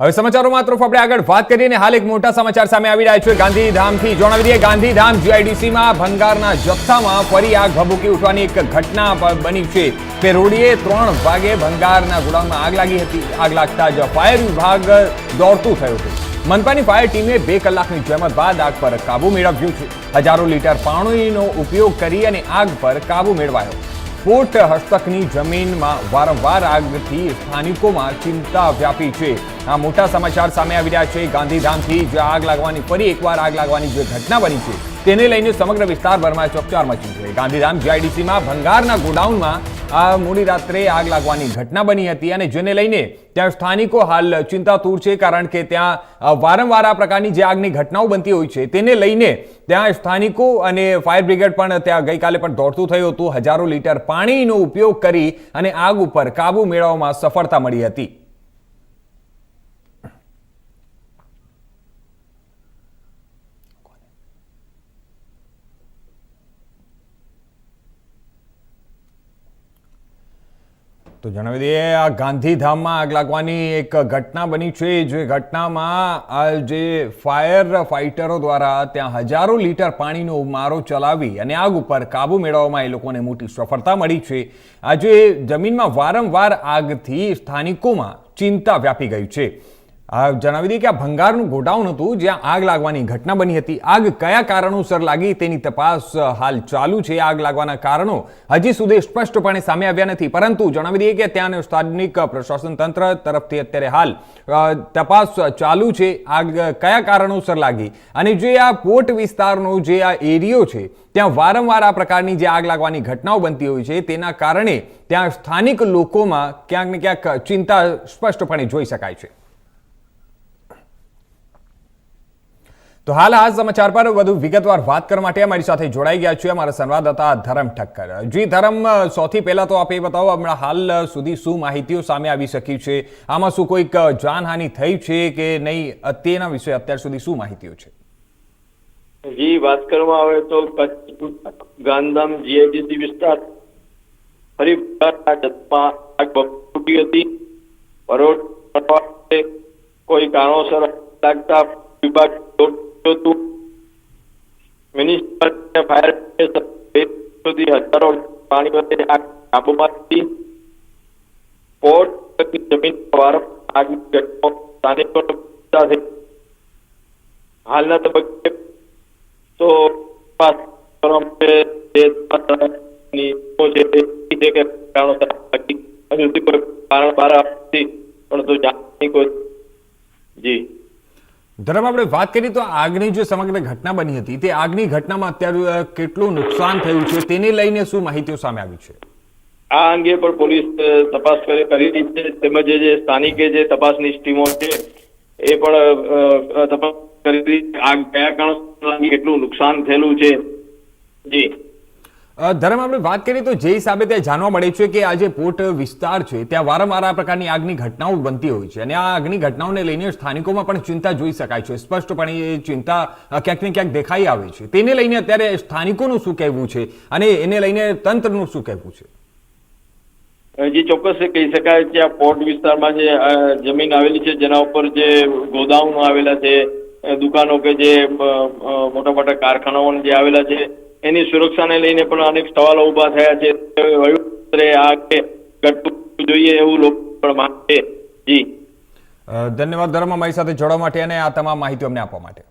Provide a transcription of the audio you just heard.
હવે સમાચારોમાં તરફ આપણે આગળ વાત કરીએ અને હાલ એક મોટા સમાચાર સામે આવી રહ્યા છે. ગાંધીધામથી જણાવી દઈએ, ગાંધીધામ જીઆઈડીસીમાં ભંગારના જથ્થામાં ફરી આગ ભભૂકી ઉઠવાની એક ઘટના બની છે. પેરોડીએ ત્રણ વાગે ભંગારના ગોડાઉનમાં આગ લાગી હતી. આગ લાગતા જ ફાયર વિભાગ દોડતું થયું હતું. મનપાની ફાયર ટીમે બે કલાકની જહેમત બાદ આગ પર કાબુ મેળવ્યું છે. હજારો લીટર પાણીનો ઉપયોગ કરી અને આગ પર કાબુ મેળવાયો. પોર્ટ હસ્તકની જમીનમાં વારંવાર આગથી સ્થાનિકોમાં ચિંતા વ્યાપી છે. આ મોટા સમાચાર સામે આવી રહ્યા છે. ગાંધીધામથી જે આગ લાગવાની, ફરી એકવાર આગ લાગવાની જે ઘટના બની છે, તેને લઈને સમગ્ર વિસ્તારભરમાં ચકચાર મચી છે. ગાંધીધામ જીઆઈડીસીમાં ભંગારના ગોડાઉનમાં આ મોડી રાત્રે આગ લાગવાની ઘટના બની હતી અને જેને લઈને ત્યાં સ્થાનિકો હાલ ચિંતાતુર છે, કારણ કે ત્યાં વારંવાર આ પ્રકારની જે આગની ઘટનાઓ બનતી હોય છે, તેને લઈને ત્યાં સ્થાનિકો અને ફાયર બ્રિગેડ પણ ત્યાં ગઈકાલે પણ દોડતું થયું હતું. હજારો લીટર પાણીનો ઉપયોગ કરી અને આગ ઉપર કાબુ મેળવવામાં સફળતા મળી હતી. તો જણાવી દઈએ, આ ગાંધીધામમાં આગ લાગવાની એક ઘટના બની છે. જે ઘટનામાં આ જે ફાયર ફાઇટરો દ્વારા ત્યાં હજારો લીટર પાણીનો મારો ચલાવી અને આગ ઉપર કાબુ મેળવવામાં એ લોકોને મોટી સફળતા મળી છે. આજે જમીનમાં વારંવાર આગથી સ્થાનિકોમાં ચિંતા વ્યાપી ગઈ છે. જણાવી દઈએ કે આ ભંગારનું ગોડાઉન હતું, જ્યાં આગ લાગવાની ઘટના બની હતી. આગ કયા કારણોસર લાગી તેની તપાસ હાલ ચાલુ છે. આગ લાગવાના કારણો હજી સુધી સ્પષ્ટપણે સામે આવ્યા નથી. પરંતુ જણાવી દઈએ કે ત્યાં સ્થાનિક પ્રશાસન તંત્ર તરફથી અત્યારે હાલ તપાસ ચાલુ છે. આગ કયા કારણોસર લાગી? અને જે આ પોર્ટ વિસ્તારનો જે આ એરિયો છે, ત્યાં વારંવાર આ પ્રકારની જે આગ લાગવાની ઘટનાઓ બનતી હોય છે, તેના કારણે ત્યાં સ્થાનિક લોકોમાં ક્યાંક ને ક્યાંક ચિંતા સ્પષ્ટપણે જોઈ શકાય છે. તો હાલ આ સમાચાર પર વધુ વિગતવાર વાત કરવા માટે અમારી સાથે જોડાઈ ગયા છે અમારા સંવાદદાતા ધરમ ઠક્કર. જી, ધરમ સૌથી પહેલા તો આપ એ બતાવો, હમણાં હાલ સુધી શું માહિતીઓ સામે આવી શકી છે? આમાં શું કોઈક જાનહાનિ થઈ છે કે નહીં? તેના વિશે અત્યાર સુધી શું માહિતીઓ છે? જી, વાત કરવામાં આવે તો કચ્છ ગાંધીધામ જીઆઈડીસી વિસ્તાર ફરી આગ ફૂટી હતી. પરોઢ કોઈ કારણોસર લાગતા વિભાગ હતું મ્યુનિસિપલ ફાયર સુધી હજારો પાણી વચ્ચે આગ કાબૂમાં હતી પોર્ટ જમીન વારંવાર આગની ઘટનાઓ સ્થાનિક હાલના તબક્કે તો પાસ કરવા માટે જે તપાસની છે તે કે કારણો હજુ સુધી કોઈ કારણ બહાર આવ્યું નથી. પરંતુ જાણની કોઈ જી. ધરમ આપણે વાત કરી તો આગની જે સમગ્ર ઘટના બની હતી, તે આગની ઘટનામાં અત્યારે કેટલું નુકસાન થયું છે, તેને લઈને શું માહિતીઓ સામે આવી છે? આ અંગે પણ પોલીસ તપાસ કરી રહી છે. તેમજ જે સ્થાનિકે જે તપાસની ટીમો છે, એ પણ તપાસ કરી રહી આગ કયા કારણ કેટલું નુકસાન થયેલું છે? જી. ધરમ આપણે વાત કરીએ તો જે હિસાબે ત્યાં જાણવા મળે છે કે આ જે પોર્ટ વિસ્તાર છે, ત્યાં વારંવાર આ પ્રકારની આગની ઘટનાઓ બનતી હોય છે અને આ આગની ઘટનાઓને લઈને સ્થાનિકોમાં પણ ચિંતા જોઈ શકાય છે. સ્પષ્ટપણે એ ચિંતા ક્યાંક ને ક્યાંક દેખાઈ આવે છે. તેને લઈને અત્યારે સ્થાનિકોનું શું કહેવું છે અને એને લઈને તંત્રનું શું કહેવું છે? જે ચોક્કસ કહી શકાય કે આ પોર્ટ વિસ્તારમાં જે જમીન આવેલી છે, જેના ઉપર જે ગોદાઉન આવેલા છે દુકાનો કે જે મોટા મોટા કારખાનાઓ જે આવેલા છે એની સુરક્ષાને લઈને પણ અનેક સવાલો ઊભા થયા છે. જોઈએ એવું લોકો પણ માને જી. ધન્યવાદ ધર્મ મારી સાથે જોડવા માટે અને આ તમામ માહિતી અમને આપવા માટે.